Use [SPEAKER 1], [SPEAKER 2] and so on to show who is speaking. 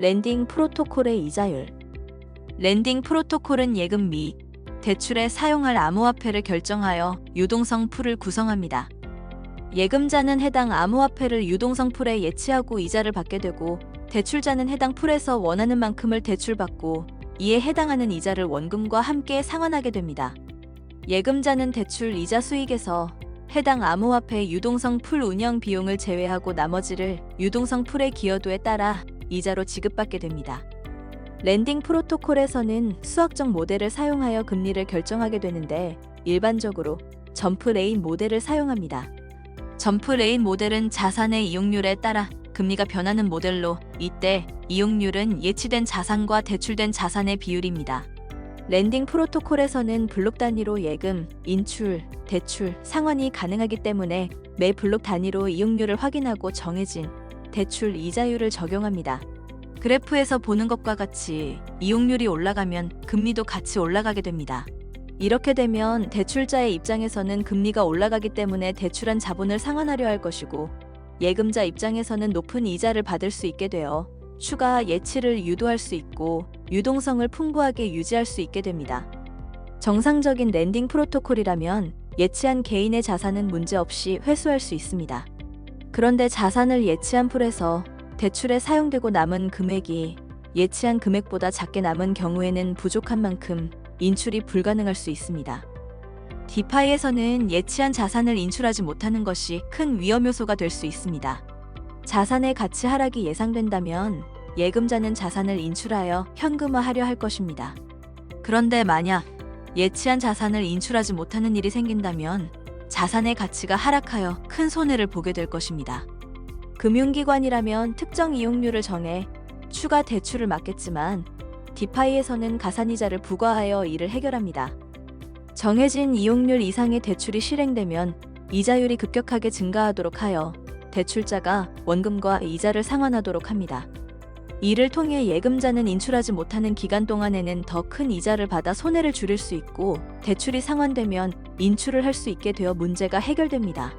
[SPEAKER 1] 랜딩 프로토콜의 이자율. 랜딩 프로토콜은 예금 및 대출에 사용할 암호화폐를 결정하여 유동성 풀을 구성합니다. 예금자는 해당 암호화폐를 유동성 풀에 예치하고 이자를 받게 되고 대출자는 해당 풀에서 원하는 만큼을 대출받고 이에 해당하는 이자를 원금과 함께 상환하게 됩니다. 예금자는 대출 이자 수익에서 해당 암호화폐 유동성 풀 운영 비용을 제외하고 나머지를 유동성 풀의 기여도에 따라 이자로 지급받게 됩니다. 랜딩 프로토콜에서는 수학적 모델을 사용하여 금리를 결정하게 되는데 일반적으로 점프 레인 모델을 사용합니다. 점프 레인 모델은 자산의 이용률에 따라 금리가 변하는 모델로 이때 이용률은 예치된 자산과 대출된 자산의 비율입니다. 랜딩 프로토콜에서는 블록 단위로 예금, 인출, 대출, 상환이 가능하기 때문에 매 블록 단위로 이용률을 확인하고 정해진 대출 이자율을 적용합니다. 그래프에서 보는 것과 같이 이용률이 올라가면 금리도 같이 올라가게 됩니다. 이렇게 되면 대출자의 입장에서는 금리가 올라가기 때문에 대출한 자본을 상환하려 할 것이고 예금자 입장에서는 높은 이자를 받을 수 있게 되어 추가 예치를 유도할 수 있고 유동성을 풍부하게 유지할 수 있게 됩니다. 정상적인 랜딩 프로토콜이라면 예치한 개인의 자산은 문제없이 회수할 수 있습니다. 그런데 자산을 예치한 풀에서 대출에 사용되고 남은 금액이 예치한 금액보다 작게 남은 경우에는 부족한 만큼 인출이 불가능할 수 있습니다. 디파이에서는 예치한 자산을 인출하지 못하는 것이 큰 위험 요소가 될 수 있습니다. 자산의 가치 하락이 예상된다면 예금자는 자산을 인출하여 현금화하려 할 것입니다. 그런데 만약 예치한 자산을 인출하지 못하는 일이 생긴다면 자산의 가치가 하락하여 큰 손해를 보게 될 것입니다. 금융기관이라면 특정 이용률을 정해 추가 대출을 막겠지만 디파이에서는 가산이자를 부과하여 이를 해결합니다. 정해진 이용률 이상의 대출이 실행되면 이자율이 급격하게 증가하도록 하여 대출자가 원금과 이자를 상환하도록 합니다. 이를 통해 예금자는 인출하지 못하는 기간 동안에는 더 큰 이자를 받아 손해를 줄일 수 있고 대출이 상환되면 인출을 할 수 있게 되어 문제가 해결됩니다.